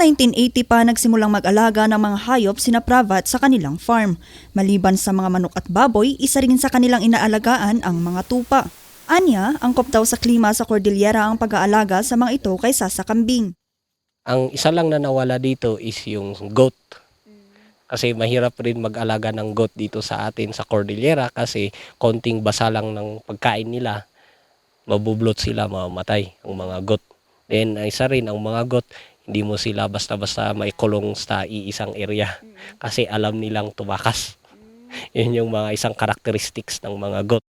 Noong 1980 pa nagsimulang mag-alaga ng mga hayop sina Pravat sa kanilang farm. Maliban sa mga manok at baboy, isa rin sa kanilang inaalagaan ang mga tupa. Anya, angkop daw sa klima sa Cordillera ang pag-aalaga sa mga ito kaysa sa kambing. Ang isa lang na nawala dito is yung goat. Kasi mahirap rin mag-alaga ng goat dito sa atin sa Cordillera kasi konting basa lang ng pagkain nila, mabublot sila, mamamatay ang mga goat. Then isa rin ang mga goat, hindi mo sila basta-basta maikulong sa iisang area kasi alam nilang tumakas. Yun yung mga isang characteristics ng mga goat.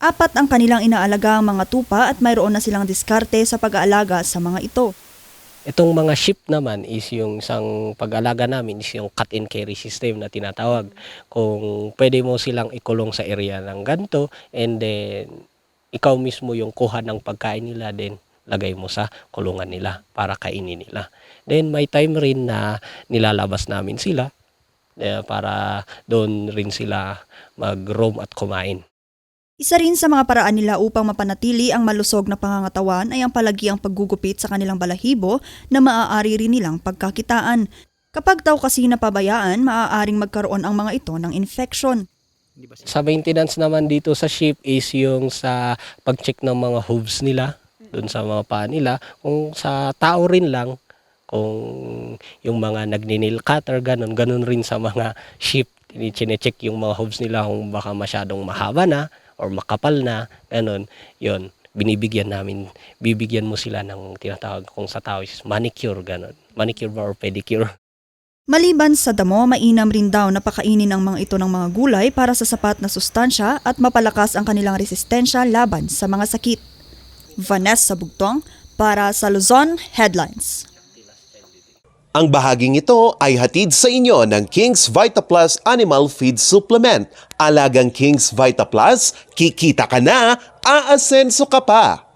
Apat ang kanilang inaalaga ang mga tupa at mayroon na silang diskarte sa pag-aalaga sa mga ito. Itong mga sheep naman is yung isang pag-alaga namin is yung cut and carry system na tinatawag. Kung pwede mo silang ikulong sa area ng ganto and then ikaw mismo yung kuha ng pagkain nila then lagay mo sa kulungan nila para kainin nila. Then may time rin na nilalabas namin sila eh, para doon rin sila mag-roam at kumain. Isa rin sa mga paraan nila upang mapanatili ang malusog na pangangatawan ay ang palagiang paggugupit sa kanilang balahibo na maaari rin nilang pagkakitaan. Kapag daw kasi napabayaan, maaaring magkaroon ang mga ito ng infection. Sa maintenance naman dito sa sheep is yung sa pag-check ng mga hooves nila, dun sa mga paa nila. Kung sa tao rin lang, kung yung mga nagninil cutter, ganun, ganun rin sa mga sheep. Chine-check yung mga hooves nila kung baka masyadong mahaba na or makapal na, ganun. Yun, binibigyan namin, bibigyan mo sila ng tinatawag kung sa tao is manicure, ganun. Manicure ba or pedicure. Maliban sa damo, mainam rin daw na pakainin ang mga ito ng mga gulay para sa sapat na sustansya at mapalakas ang kanilang resistensya laban sa mga sakit. Vanessa Bugtong para sa Luzon Headlines. Ang bahaging ito ay hatid sa inyo ng King's Vita Plus Animal Feed Supplement. Alagang King's Vita Plus, kikita ka na, aasenso ka pa.